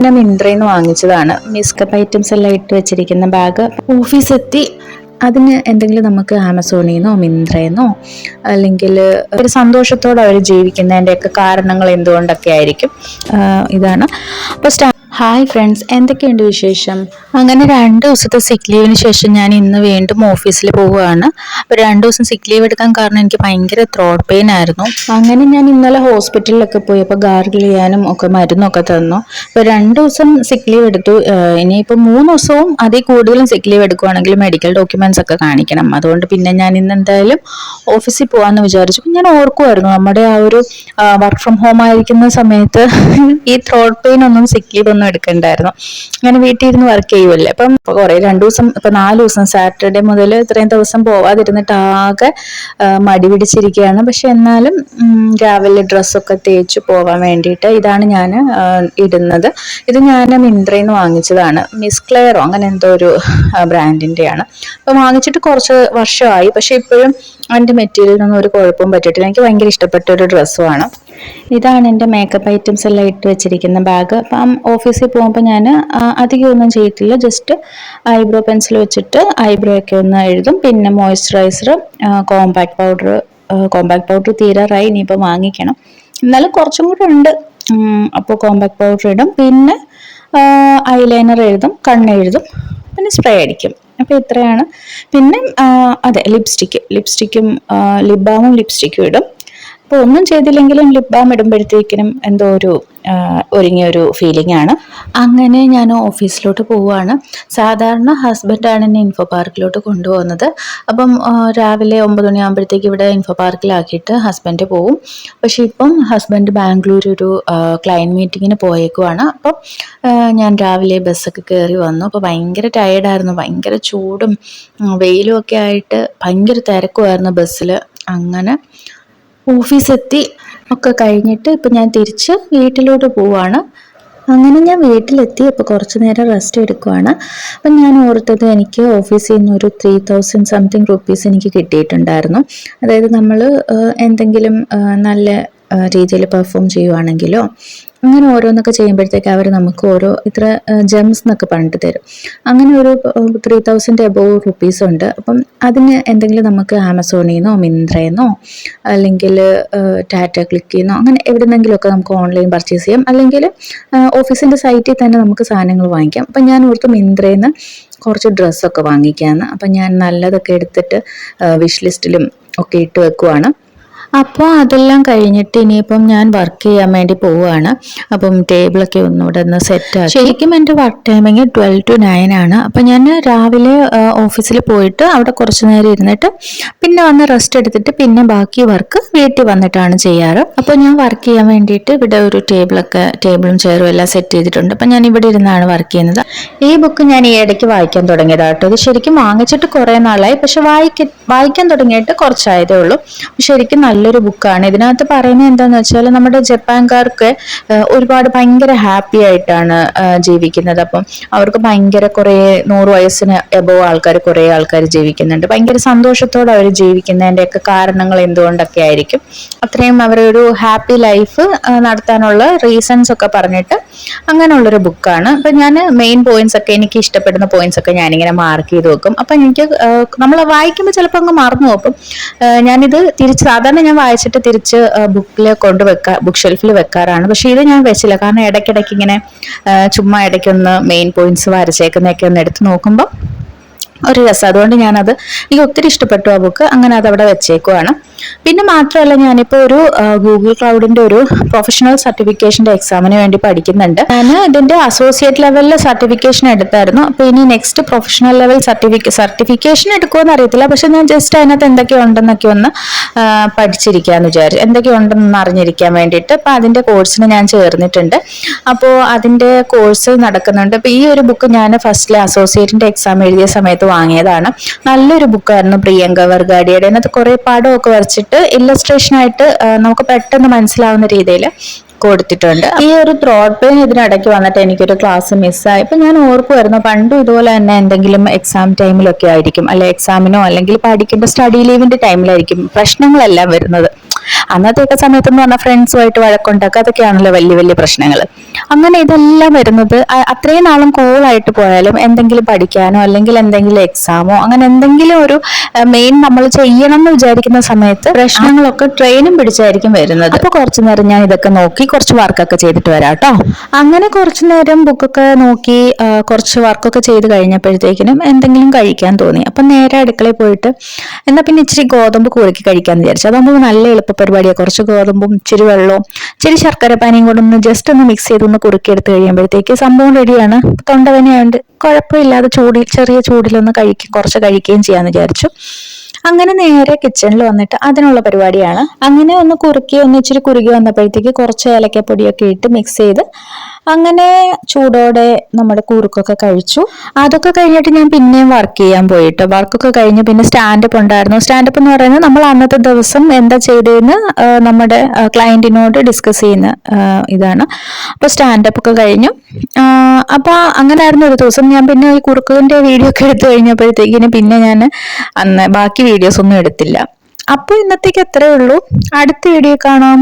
ഞാൻ മിന്ത്രയിൽ നിന്ന് വാങ്ങിച്ചതാണ് മിസ്കപ്പ് ഐറ്റംസ് എല്ലാം ഇട്ട് വെച്ചിരിക്കുന്ന ബാഗ് ഓഫീസെത്തി അതിന് എന്തെങ്കിലും നമുക്ക് ആമസോണിൽ നിന്നോ മിന്ത്രയിൽ നിന്നോ അല്ലെങ്കിൽ ഒരു സന്തോഷത്തോടെ അവർ ജീവിക്കുന്നതിന്റെയൊക്കെ കാരണങ്ങൾ എന്തുകൊണ്ടൊക്കെ ആയിരിക്കും? ഇതാണ്. അപ്പോൾ സ്റ്റാ ഹായ് ഫ്രണ്ട്സ് എന്തൊക്കെയുണ്ട് വിശേഷം? അങ്ങനെ രണ്ട് ദിവസത്തെ സിക്ക് ലീവിന് ശേഷം ഞാൻ ഇന്ന് വീണ്ടും ഓഫീസിൽ പോവുകയാണ്. അപ്പോൾ രണ്ട് ദിവസം സിക്ക് ലീവ് എടുക്കാൻ കാരണം എനിക്ക് ഭയങ്കര ത്രോട്ട് പെയിൻ ആയിരുന്നു. അങ്ങനെ ഞാൻ ഇന്നലെ ഹോസ്പിറ്റലിലൊക്കെ പോയി അപ്പോൾ ഗാർഗിൾ ചെയ്യാനും ഒക്കെ മരുന്നൊക്കെ തന്നു. അപ്പോൾ രണ്ട് ദിവസം സിക്ക് ലീവ് എടുത്തു. ഇനിയിപ്പോൾ മൂന്ന് ദിവസവും അതിൽ കൂടുതലും സിക്ക് ലീവ് എടുക്കുവാണെങ്കിൽ മെഡിക്കൽ ഡോക്യുമെന്റ്സ് ഒക്കെ കാണിക്കണം. അതുകൊണ്ട് പിന്നെ ഞാൻ ഇന്ന് എന്തായാലും ഓഫീസിൽ പോകാമെന്ന് വിചാരിച്ചു. ഞാൻ ഓർക്കുമായിരുന്നു നമ്മുടെ ആ ഒരു വർക്ക് ഫ്രം ഹോം ആയിരിക്കുന്ന സമയത്ത് ഈ ത്രോട്ട് പെയിൻ ഒന്നും സിക്ക് ലീവ് ഒന്നും എടുക്കണ്ടായിരുന്നു. അങ്ങനെ വീട്ടിൽ ഇരുന്ന് വർക്ക് ചെയ്യുമല്ലേ അപ്പം കുറെ രണ്ടു ദിവസം ഇപ്പൊ നാല് ദിവസം സാറ്റർഡേ മുതൽ ഇത്രയും ദിവസം പോവാതിരുന്നിട്ട് ആകെ മടി പിടിച്ചിരിക്കുകയാണ്. പക്ഷെ എന്നാലും രാവിലെ ഡ്രസ്സൊക്കെ തേച്ച് പോവാൻ വേണ്ടിയിട്ട് ഇതാണ് ഞാൻ ഇടുന്നത്. ഇത് ഞാൻ മിന്ത്രയിൽ നിന്ന് വാങ്ങിച്ചതാണ്. മിസ് ക്ലെയറോ അങ്ങനെ എന്തോ ഒരു ബ്രാൻഡിന്റെയാണ്. അപ്പൊ വാങ്ങിച്ചിട്ട് കുറച്ച് വർഷമായി. പക്ഷെ ഇപ്പോഴും അതിന്റെ മെറ്റീരിയലിനൊന്നും ഒരു കുഴപ്പവും പറ്റിയിട്ടില്ല. എനിക്ക് ഭയങ്കര ഇഷ്ടപ്പെട്ട ഒരു ഡ്രസ്സുമാണ് ഇതാണ് എന്റെ മേക്കപ്പ് ഐറ്റംസ് എല്ലാം ഇട്ട് വെച്ചിരിക്കുന്ന ബാഗ് അപ്പം ഓഫീസിൽ പോകുമ്പോൾ ഞാൻ അധികം ഒന്നും ചെയ്തിട്ടില്ല. ജസ്റ്റ് ഐബ്രോ പെൻസിൽ വെച്ചിട്ട് ഐബ്രോ ഒക്കെ ഒന്ന് എഴുതും. പിന്നെ moisturiser compact powder compact powder തീരാറായി. ഇനിയിപ്പോൾ വാങ്ങിക്കണം. എന്നാലും കുറച്ചും കൂടെ ഉണ്ട്. അപ്പോൾ കോമ്പാക്ട് പൗഡർ ഇടും. പിന്നെ ഐലൈനർ എഴുതും. കണ്ണെഴുതും പിന്നെ സ്പ്രേ അടിക്കും. അപ്പോൾ ഇത്രയാണ്. പിന്നെ അതെ ലിപ്സ്റ്റിക്ക് ലിപ്സ്റ്റിക്കും ലിപ് ബാമും ലിപ്സ്റ്റിക്കും ഇടും. അപ്പോൾ ഒന്നും ചെയ്തില്ലെങ്കിലും ലിപ് ബാം ഇടുമ്പോഴത്തേക്കിനും എന്തോ ഒരു ആ, ഒരുങ്ങിയ ഒരു ഫീലിംഗ് ആണ്. അങ്ങനെ ഞാൻ ഓഫീസിലോട്ട് പോവുകയാണ്. സാധാരണ ഹസ്ബൻഡാണ് എന്നെ ഇൻഫോ പാർക്കിലോട്ട് കൊണ്ടുപോകുന്നത്. അപ്പം രാവിലെ ഒമ്പത് മണിയാകുമ്പോഴത്തേക്ക് ഇവിടെ ഇൻഫോ പാർക്കിലാക്കിയിട്ട് ഹസ്ബൻഡ് പോവും. പക്ഷേ ഇപ്പം ഹസ്ബൻഡ് ബാംഗ്ലൂർ ഒരു ക്ലയന്റ് മീറ്റിങ്ങിന് പോയേക്കുവാണ്. അപ്പം ഞാൻ രാവിലെ ബസ്സൊക്കെ കയറി വന്നു. അപ്പോൾ ഭയങ്കര ടയേർഡായിരുന്നു ഭയങ്കര ചൂടും വെയിലും ഒക്കെ ആയിട്ട് ഭയങ്കര തിരക്കുമായിരുന്നു ബസ്സിൽ അങ്ങനെ ഓഫീസെത്തി ഒക്കെ കഴിഞ്ഞിട്ട് ഇപ്പം ഞാൻ തിരിച്ച് വീട്ടിലോട്ട് പോവാണ്. അങ്ങനെ ഞാൻ വീട്ടിലെത്തി അപ്പോൾ കുറച്ച് നേരം റെസ്റ്റ് എടുക്കുവാണ്. അപ്പം ഞാൻ ഓർത്തത് എനിക്ക് ഓഫീസിൽ നിന്ന് ഒരു ത്രീ തൗസൻഡ് സംതിങ് റുപ്പീസ് എനിക്ക് കിട്ടിയിട്ടുണ്ടായിരുന്നു. അതായത് നമ്മൾ എന്തെങ്കിലും നല്ല രീതിയിൽ പെർഫോം ചെയ്യുവാണെങ്കിലോ അങ്ങനെ ഓരോന്നൊക്കെ ചെയ്യുമ്പോഴത്തേക്ക് അവർ നമുക്ക് ഓരോ ഇത്ര ജെംസ് എന്നൊക്കെ പറഞ്ഞിട്ട് തരും. അങ്ങനെ ഒരു ത്രീ തൗസൻഡ് എബോവ് റുപ്പീസ് ഉണ്ട്. അപ്പം അതിന് എന്തെങ്കിലും നമുക്ക് ആമസോണിൽ നിന്നോ മിന്ത്രയിൽ അല്ലെങ്കിൽ ടാറ്റ ക്ലിക്കിൽ നിന്നോ അങ്ങനെ എവിടെന്നെങ്കിലുമൊക്കെ നമുക്ക് ഓൺലൈൻ പർച്ചേസ് ചെയ്യാം. അല്ലെങ്കിൽ ഓഫീസിന്റെ സൈറ്റിൽ തന്നെ നമുക്ക് സാധനങ്ങൾ വാങ്ങിക്കാം. അപ്പം ഞാൻ ഓർത്ത് മിന്ത്രയിൽ നിന്ന് കുറച്ച് ഡ്രസ്സൊക്കെ വാങ്ങിക്കാമെന്ന് അപ്പം ഞാൻ നല്ലതൊക്കെ എടുത്തിട്ട് വിഷ് ലിസ്റ്റിലും ഒക്കെ ഇട്ട് വെക്കുവാണ്. അപ്പോൾ അതെല്ലാം കഴിഞ്ഞിട്ട് ഇനിയിപ്പം ഞാൻ വർക്ക് ചെയ്യാൻ വേണ്ടി പോവുകയാണ്. അപ്പം ടേബിളൊക്കെ ഒന്നുകൂടെ ഒന്ന് സെറ്റാക്കി ശരിക്കും എന്റെ work timing twelve to nine ആണ്. അപ്പം ഞാൻ രാവിലെ ഓഫീസിൽ പോയിട്ട് അവിടെ കുറച്ച് നേരം ഇരുന്നിട്ട് പിന്നെ വന്ന് റെസ്റ്റ് എടുത്തിട്ട് പിന്നെ ബാക്കി വർക്ക് വീട്ടിൽ വന്നിട്ടാണ് ചെയ്യാറ്. അപ്പോൾ ഞാൻ വർക്ക് ചെയ്യാൻ വേണ്ടിയിട്ട് ഇവിടെ ഒരു ടേബിളൊക്കെ ടേബിളും ചെയറും എല്ലാം സെറ്റ് ചെയ്തിട്ടുണ്ട്. അപ്പം ഞാൻ ഇവിടെ ഇരുന്നാണ് വർക്ക് ചെയ്യുന്നത്. ഈ ബുക്ക് ഞാൻ ഈ ഇടയ്ക്ക് വായിക്കാൻ തുടങ്ങിയതാണ് കേട്ടോ ഇത് ശരിക്കും വാങ്ങിച്ചിട്ട് കുറേ നാളായി. പക്ഷെ വായിക്ക വായിക്കാൻ തുടങ്ങിയിട്ട് കുറച്ചായതേ ഉള്ളൂ. ശരിക്കും നല്ലൊരു ബുക്കാണ് ഇതിനകത്ത് പറയുന്നത് എന്താന്ന് വെച്ചാൽ നമ്മുടെ ജപ്പാൻകാർക്ക് ഒരുപാട് ഭയങ്കര ഹാപ്പി ആയിട്ടാണ് ജീവിക്കുന്നത്. അപ്പം അവർക്ക് ഭയങ്കര കുറേ നൂറ് വയസ്സിന് എബോ ആൾക്കാർ കുറേ ആൾക്കാർ ജീവിക്കുന്നുണ്ട്. ഭയങ്കര സന്തോഷത്തോടെ അവർ ജീവിക്കുന്നതിന്റെയൊക്കെ കാരണങ്ങൾ എന്തുകൊണ്ടൊക്കെ ആയിരിക്കും. അത്രയും അവരൊരു ഹാപ്പി ലൈഫ് നടത്താനുള്ള റീസൺസ് ഒക്കെ പറഞ്ഞിട്ട് അങ്ങനെയുള്ളൊരു ബുക്കാണ് അപ്പം ഞാൻ മെയിൻ പോയിന്റ്സ് ഒക്കെ എനിക്ക് ഇഷ്ടപ്പെടുന്ന പോയിന്റ്സ് ഒക്കെ ഞാനിങ്ങനെ മാർക്ക് ചെയ്ത് വെക്കും. അപ്പം എനിക്ക് നമ്മൾ വായിക്കുമ്പോൾ ചിലപ്പോൾ അങ്ങ് മറന്നു പോകും. ഞാനിത് തിരിച്ച് സാധാരണ ഞാൻ വായിച്ചിട്ട് തിരിച്ച് ബുക്കിൽ കൊണ്ട് വെക്കാ ബുക്ക് ഷെൽഫിൽ വെക്കാറാണ്. പക്ഷെ ഇത് ഞാൻ വെച്ചില്ല. കാരണം ഇടയ്ക്കിടയ്ക്ക് ഇങ്ങനെ ചുമ്മാ ഇടയ്ക്കൊന്ന് മെയിൻ പോയിന്റ്സ് വരച്ചേക്കുന്നതൊക്കെ ഒന്ന് എടുത്ത് നോക്കുമ്പോൾ ഒരു രസം. അതുകൊണ്ട് ഞാനത് എനിക്ക് ഒത്തിരി ഇഷ്ടപ്പെട്ടു ആ ബുക്ക് അങ്ങനെ അത് അവിടെ വെച്ചേക്കുവാണ്. പിന്നെ മാത്രമല്ല ഞാനിപ്പോൾ ഒരു ഗൂഗിൾ ക്ലൗഡിന്റെ ഒരു പ്രൊഫഷണൽ സർട്ടിഫിക്കേഷന്റെ എക്സാമിന് വേണ്ടി പഠിക്കുന്നുണ്ട്. ഞാൻ ഇതിന്റെ അസോസിയേറ്റ് ലെവലിൽ സർട്ടിഫിക്കേഷൻ എടുത്തായിരുന്നു. അപ്പോൾ ഇനി നെക്സ്റ്റ് പ്രൊഫഷണൽ ലെവൽ സർട്ടിഫിക്ക സർട്ടിഫിക്കേഷൻ എടുക്കുമെന്ന് അറിയത്തില്ല. പക്ഷെ ഞാൻ ജസ്റ്റ് അതിനകത്ത് എന്തൊക്കെ ഉണ്ടെന്നൊക്കെ ഒന്ന് പഠിച്ചിരിക്കാമെന്ന് വിചാരിച്ചു. എന്തൊക്കെ ഉണ്ടെന്ന് അറിഞ്ഞിരിക്കാൻ വേണ്ടിയിട്ട്. അപ്പോൾ അതിന്റെ കോഴ്സിന് ഞാൻ ചേർന്നിട്ടുണ്ട്. അപ്പോൾ അതിന്റെ കോഴ്സ് നടക്കുന്നുണ്ട്. അപ്പോൾ ഈ ഒരു ബുക്ക് ഞാൻ ഫസ്റ്റിലെ അസോസിയേറ്റിന്റെ എക്സാം എഴുതിയ സമയത്ത് വാങ്ങിയതാണ്. നല്ലൊരു ബുക്കായിരുന്നു പ്രിയങ്ക വർഗാഡിയുടെ അതിനകത്ത് കുറേ പടമൊക്കെ വരച്ചിട്ട് ഇല്ലസ്ട്രേഷൻ ആയിട്ട് നമുക്ക് പെട്ടെന്ന് മനസ്സിലാവുന്ന രീതിയിൽ കൊടുത്തിട്ടുണ്ട്. ഈ ഒരു ത്രോട്ട് പെയിൻ ഇതിനിടയ്ക്ക് വന്നിട്ട് എനിക്കൊരു ക്ലാസ് മിസ്സായി ഇപ്പൊ ഞാൻ ഓർക്കുമായിരുന്നു പണ്ടും ഇതുപോലെ തന്നെ എന്തെങ്കിലും എക്സാം ടൈമിലൊക്കെ ആയിരിക്കും. അല്ലെ എക്സാമിനോ അല്ലെങ്കിൽ പഠിക്കുമ്പോൾ സ്റ്റഡി ലീവിന്റെ ടൈമിലായിരിക്കും പ്രശ്നങ്ങളെല്ലാം വരുന്നത്. അന്നത്തെയൊക്കെ സമയത്തെന്ന് പറഞ്ഞാൽ ഫ്രണ്ട്സുമായിട്ട് വഴക്കുണ്ടാക്കുക അതൊക്കെയാണല്ലോ വലിയ വലിയ പ്രശ്നങ്ങൾ അങ്ങനെ ഇതെല്ലാം വരുന്നത് അത്രയും നാളും കൂളായിട്ട് പോയാലും എന്തെങ്കിലും പഠിക്കാനോ അല്ലെങ്കിൽ എന്തെങ്കിലും എക്സാമോ അങ്ങനെ എന്തെങ്കിലും ഒരു മെയിൻ നമ്മൾ ചെയ്യണം എന്ന് വിചാരിക്കുന്ന സമയത്ത് പ്രശ്നങ്ങളൊക്കെ ട്രെയിനും പിടിച്ചായിരിക്കും വരുന്നത്. അപ്പൊ കുറച്ചു നേരം ഞാൻ ഇതൊക്കെ നോക്കി കുറച്ച് വർക്കൊക്കെ ചെയ്തിട്ട് വരാം കേട്ടോ അങ്ങനെ കുറച്ചു നേരം ബുക്കൊക്കെ നോക്കി കുറച്ച് വർക്കൊക്കെ ചെയ്ത് കഴിഞ്ഞപ്പോഴത്തേക്കിനും എന്തെങ്കിലും കഴിക്കാൻ തോന്നി. അപ്പം നേരെ അടുക്കളയിൽ പോയിട്ട് എന്നാ പിന്നെ ഇച്ചിരി ഗോതമ്പ് കുറുക്കി കഴിക്കാൻ വിചാരിച്ചു. അതാകുമ്പോൾ നല്ല എളുപ്പ പരിപാടിയാണ് കുറച്ച് ഗോതമ്പും ഇച്ചിരി വെള്ളവും ഇച്ചിരി ശർക്കര പാനിയും കൂടെ ഒന്ന് ജസ്റ്റ് ഒന്ന് മിക്സ് ചെയ്ത് ഒന്ന് കുറുക്കിയെടുത്ത് കഴിയുമ്പോഴത്തേക്ക് സംഭവം റെഡിയാണ് തൊണ്ടവനെയുണ്ട് കുഴപ്പമില്ലാതെ ചൂടിൽ ചെറിയ ചൂടിലൊന്ന് കഴിക്കും കുറച്ച് കഴിക്കുകയും ചെയ്യാമെന്ന് വിചാരിച്ചു. അങ്ങനെ നേരെ കിച്ചണിൽ വന്നിട്ട് അതിനുള്ള പരിപാടിയാണ്. അങ്ങനെ ഒന്ന് കുറുക്കി ഒന്ന് ഇച്ചിരി കുറുകി വന്നപ്പോഴത്തേക്ക് കുറച്ച് ഏലക്കപ്പൊടിയൊക്കെ ഇട്ട് മിക്സ് ചെയ്ത് അങ്ങനെ ചൂടോടെ നമ്മുടെ കുറുക്കൊക്കെ കഴിച്ചു. അതൊക്കെ കഴിഞ്ഞിട്ട് ഞാൻ പിന്നെയും വർക്ക് ചെയ്യാൻ പോയിട്ട്. വർക്കൊക്കെ കഴിഞ്ഞ് പിന്നെ സ്റ്റാൻഡപ്പ് ഉണ്ടായിരുന്നു. സ്റ്റാൻഡപ്പ് എന്ന് പറയുന്നത് നമ്മൾ അന്നത്തെ ദിവസം എന്താ ചെയ്തതെന്ന് നമ്മുടെ ക്ലയന്റിനോട് ഡിസ്കസ് ചെയ്യുന്ന ഇതാണ്. അപ്പോൾ സ്റ്റാൻഡപ്പ് ഒക്കെ കഴിഞ്ഞു. അപ്പോൾ അങ്ങനെ ആയിരുന്നു ഒരു ദിവസം. ഞാൻ പിന്നെ ഈ കുറുക്കിന്റെ വീഡിയോ ഒക്കെ എടുത്തു കഴിഞ്ഞപ്പോഴത്തേക്കിന് പിന്നെ ഞാൻ അന്ന് ബാക്കി വീഡിയോസ് ഒന്നും എടുത്തില്ല. അപ്പോൾ ഇന്നത്തേക്ക് എത്രയേ ഉള്ളൂ. അടുത്ത വീഡിയോ കാണാം.